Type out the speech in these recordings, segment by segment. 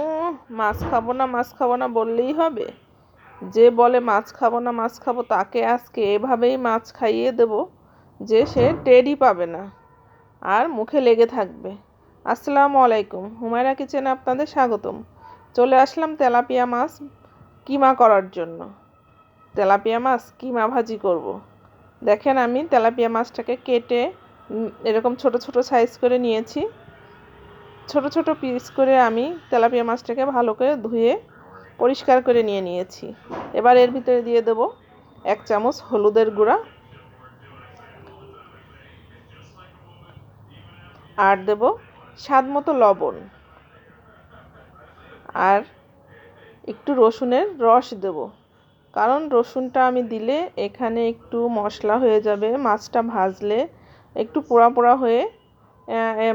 ও মাছ খাব না, মাছ খাব না বললেই হবে। যে বলে মাছ খাব না, মাছ খাব, তাকে আজকে এভাবেই মাছ খাইয়ে দেব যে সে টেরই পাবে না। আর মুখে লেগে থাকবে। আসসালামু আলাইকুম, হুমায়রা কিচেনে আপনাদের স্বাগতম। চলে আসলাম তেলাপিয়া মাছ কিমা করার জন্য। তেলাপিয়া মাছ কিমা ভাজি করব। দেখেন আমি তেলাপিয়া মাছটাকে কেটে এরকম ছোট ছোট সাইজ করে নিয়েছি। ছোট ছোট পিস করে আমি তেলাপিয়া মাছটাকে ভালো করে ধুয়ে পরিষ্কার করে নিয়ে নিয়েছি। এবার এর ভিতরে দিয়ে দেব এক চামচ হলুদের গুঁড়া। আর দেব স্বাদ মতো লবণ। আর একটু রসুনের রস দেব। কারণ রসুনটা আমি দিলে এখানে একটু মশলা হয়ে যাবে, মাছটা ভাজলে একটু পোড়া পোড়া হয়ে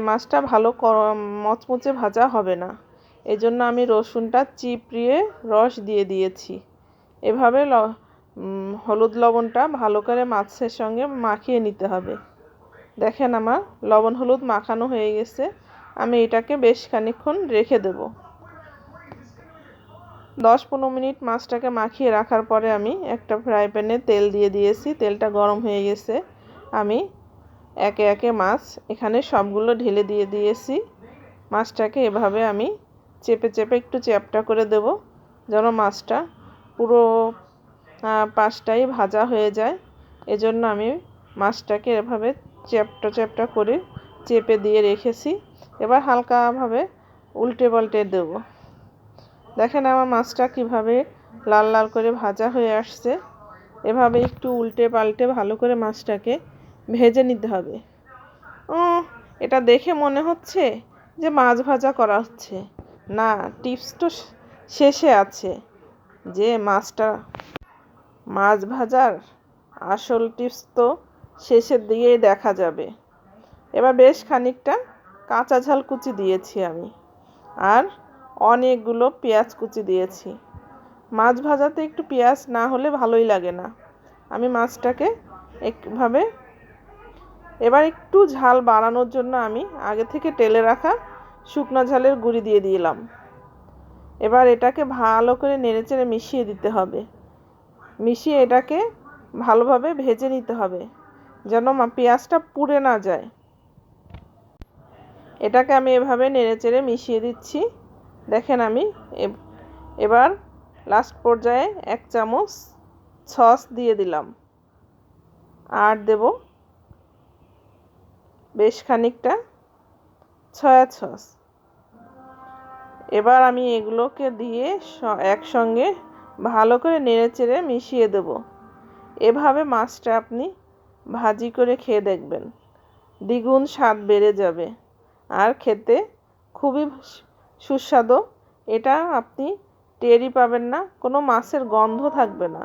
মাছটা ভালো মচমচে ভাজা হবে না। এজন্য আমি রসুনটা চিপড়িয়ে রস দিয়ে দিয়েছি। এভাবে হলুদ লবণটা ভালো করে মাছের সঙ্গে মাখিয়ে নিতে হবে। দেখেন আমার লবণ হলুদ মাখানো হয়ে গেছে। আমি এটাকে বেশ খানিক্ষণ রেখে দেব। দশ পনেরো মিনিট মাছটাকে মাখিয়ে রাখার পরে আমি একটা ফ্রাই প্যানে তেল দিয়ে দিয়েছি। তেলটা গরম হয়ে গেছে। আমি একে একে মাছ এখানে সবগুলো ঢেলে দিয়ে দিয়েছি। মাছটাকে এভাবে আমি চেপে চেপে একটু চ্যাপটা করে দেব, যেন মাছটা পুরো পাশটাই ভাজা হয়ে যায়। এজন্য আমি মাছটাকে এভাবে চ্যাপটা চ্যাপটা করে চেপে দিয়ে রেখেছি। এবার হালকাভাবে উল্টে পাল্টে দেব। দেখেন আমার মাছটা কীভাবে লাল লাল করে ভাজা হয়ে আসছে। এভাবে একটু উল্টে পাল্টে ভালো করে মাছটাকে ভেজে নিতে হবে। ও এটা দেখে মনে হচ্ছে যে মাছ ভাজা করা হচ্ছে। না, টিপস তো শেষে আছে যে মাছটা, মাছ ভাজার আসল টিপস তো শেষের দিকেই দেখা যাবে। এবার বেশ খানিকটা কাঁচা ঝাল কুচি দিয়েছি আমি আর অনেকগুলো পেঁয়াজ কুচি দিয়েছি। মাছ ভাজাতে একটু পেঁয়াজ না হলে ভালোই লাগে না। আমি মাছটাকে একভাবে এবার একটু ঝাল বাড়ানোর জন্য আমি আগে থেকে টেলে রাখা শুকনো ঝালের গুঁড়ি দিয়ে দিলাম। এবার এটাকে ভালো করে নেড়েচেড়ে মিশিয়ে দিতে হবে। মিশিয়ে এটাকে ভালোভাবে ভেজে নিতে হবে, যেন পেঁয়াজটা পুড়ে না যায়। এটাকে আমি এভাবে নেড়েচেড়ে মিশিয়ে দিচ্ছি। দেখেন আমি এবার লাস্ট পর্যায়ে এক চামচ সস দিয়ে দিলাম। আর দেব বেশ খানিকটা ছয়া সস এবার আমি এগুলোকে দিয়ে একসঙ্গে ভালো করে নেড়ে চেড়ে মিশিয়ে দেব। এভাবে মাছটা আপনি ভাজি করে খেয়ে দেখবেন। দ্বিগুণ স্বাদ বেড়ে যাবে। আর খেতে খুবই সুস্বাদু। এটা আপনি টেরই পাবেন না, কোনো মাছের গন্ধ থাকবে না।